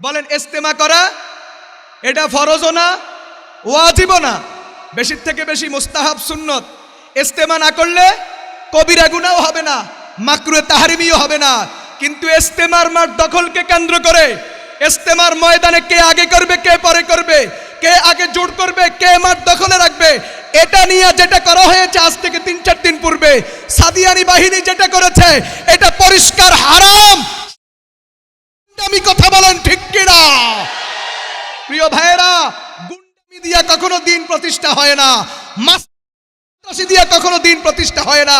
বলেন, ইস্তেমা করা, এটা ফরজও না, ওয়াজিবও না। বেশির থেকে বেশি মুস্তাহাব সুন্নত। ইস্তেমা না করলে কবিরা গুনাও হবে না মাকরুয়ে তাহারিমিও হবে না। কিন্তু ইস্তেমার মাঠ দখলকে কেন্দ্র করে, ইস্তেমার ময়দানে কে আগে করবে, কে পরে করবে, কে আগে জোর করবে, কে মাঠ দখলে রাখবে, এটা নিয়ে যেটা করা হয়েছে আজ থেকে তিন চার দিন পূর্বে, সাদিয়ানি বাহিনী যেটা করেছে, এটা পরিষ্কার হারাম আমি কথা বলেন ঠিক কিনা প্রিয় ভাইয়েরা, গুন্ডামি দিয়া কখনো দিন প্রতিষ্ঠা হয় না। মাসি দিয়া কখনো দিন প্রতিষ্ঠা হয় না।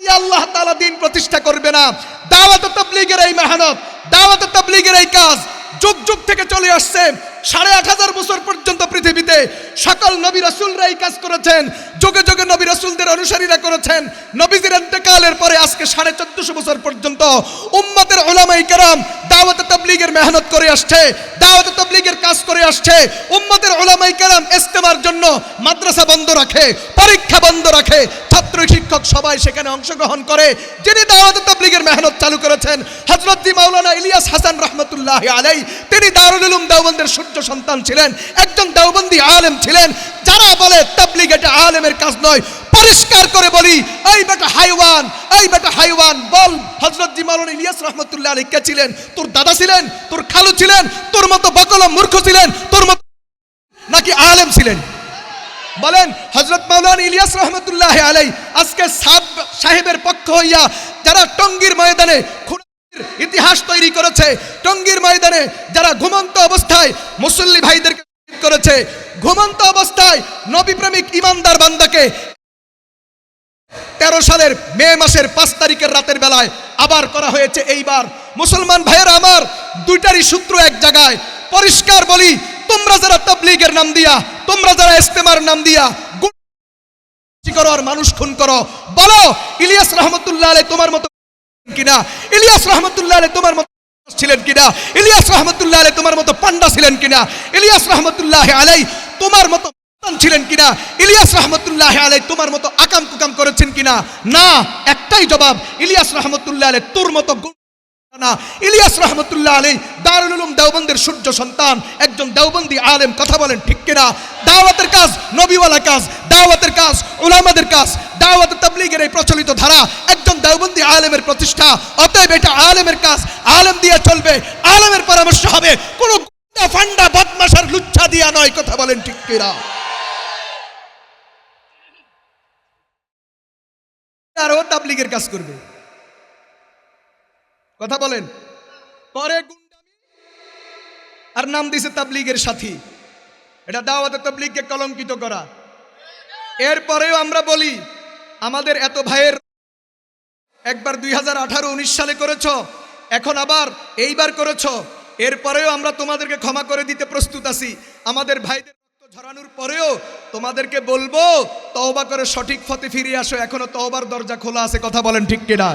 আল্লাহ তালা দিন প্রতিষ্ঠা করবে না। দাওয়াত তবলিগের এই মেহনত দাওয়াত তবলিগের এই কাজ যুগ যুগ থেকে চলে আসছে। সাড়ে আট হাজার বছর পর্যন্ত পৃথিবীতে সকল নবী রাসূলরা এই কাজ করেছেন। যুগে যুগে নবী রাসূলদের অনুসারীরা করেছেন। নবীদের ইন্তেকালের পরে আজকে সাড়ে চোদ্দশো বছর পর্যন্ত উম্মতের ওলামাই কেরাম দাওয়াত তাবলীগের মেহনত করে আসছে। দাওয়াত তাবলীগের কাজ করে আসছে। উম্মতের ওলামাই কেরাম ইস্তেমার জন্য মাদ্রাসা বন্ধ রাখে, পরীক্ষা বন্ধ রাখে। ছাত্র শিক্ষক সবাই সেখানে অংশগ্রহণ করে। যিনি দাওয়াত তাবলীগের মেহনত চালু করেছেন হযরত জি মাওলানা ইলিয়াস হাসান রহমতুল্লাহ আলাই তিনি দারুল উলুম দেওবন্দের সূর্য সন্তান ছিলেন, একজন দেওবন্দি আলেম ছিলেন, যারা বলে তাবলীগ এটা আলেমের কাজ নয়। পরিষ্কার করে বলি, এই বেটা হাইওয়ান, এই বেটা হাইওয়ান, বল, হযরত জি মাওলানা ইলিয়াস রহমতুল্লাহ আলাই কে ছিলেন? তোর দাদা ছিলেন? তোর খালু ছিলেন? তোর মতো বকলম মূর্খ ছিলেন? তোর মতো নাকি আলেম ছিলেন? বলেন হজরত মাওলানা ইলিয়াস রহমতুল্লাহ আলাই আজকে সাব সাহেবের পক্ষ হইয়া যারা টঙ্গীর ময়দানে ইতিহাস তৈরি করেছে, টঙ্গীর ময়দানে যারা ঘুমন্ত অবস্থায় মুসল্লি ভাইদেরকে করেছে, ঘুমন্ত অবস্থায় নবী প্রেমিক ইমানদার বান্দাকে তেরো সালের মে মাসের পাঁচ তারিখের রাতের বেলায় আবার করা হয়েছে এইবার। মুসলমান ভাইয়েরা আমার দুইটারই সূত্র এক জায়গায়। পরিষ্কার বলি, তোমরা যারা তবলিগের নাম দিয়া তোমরা যারা ইস্তেমার নাম দিয়া করো আর মানুষ খুন করো, বলো, ইলিয়াস রহমতুল্লাহ আলাই তোমার মতো কিনা? ইলিয়াস রহমতুল্লাহ আলাই তোমার মতো ছিলেন কিনা? ইলিয়াস রহমতুল্লাহ আলাই তোমার মতো পান্ডা ছিলেন কিনা? ইলিয়াস রহমতুল্লাহ আলাই তোমার মতো ছিলেন কিনা? ইলিয়াস রহমতুল্লাহ আলাই তোমার মতো আকাম কুকাম করেছেন কিনা? না, একটাই জবাব, ইলিয়াস রহমতুল্লাহ আলাই তোর মতো না, ইলিয়াস রহমতুল্লাহ আলী দারুল দেওবন্দের সূর্য সন্তান। একজন দেওবন্দি আলেম, কথা বলেন ঠিক কিনা? দাওয়াতের কাজ নবীওয়ালা কাজ, দাওয়াতের কাজ কাজ, দাওয়াত তাবলীগের এই প্রচলিত ধারা। একজন দেওবন্দি আলেমের প্রতিষ্ঠা, অতএব এটা আলেমের কাজ। আলেম দিয়ে চলবে, আলেমের পরামর্শ হবে। ফান্ডা, বদমাশার লুচ্ছা দিয়া নয়, কথা বলেন ঠিক কিনা? আর ও তাবলীগের কাজ করবে। কথা বলেন। গুন্ডামি আর নাম দিছে তাবলীগের সাথী। এটা দাওয়াতে তাবলীগকে কলঙ্কিত করা। এরপরেও আমরা বলি, আমাদের এত ভাইয়ের একবার দুই হাজার আঠারো উনিশ সালে করেছ, এখন আবার এইবার করেছ। এরপরেও আমরা তোমাদেরকে ক্ষমা করে দিতে প্রস্তুত আছি। আমাদের ভাইদের রক্ত ঝরানোর পরেও তোমাদেরকে বলব, তওবা করে সঠিক পথে ফিরে আসো। এখনও তওবার দরজা খোলা আছে, কথা বলেন ঠিক কিনা?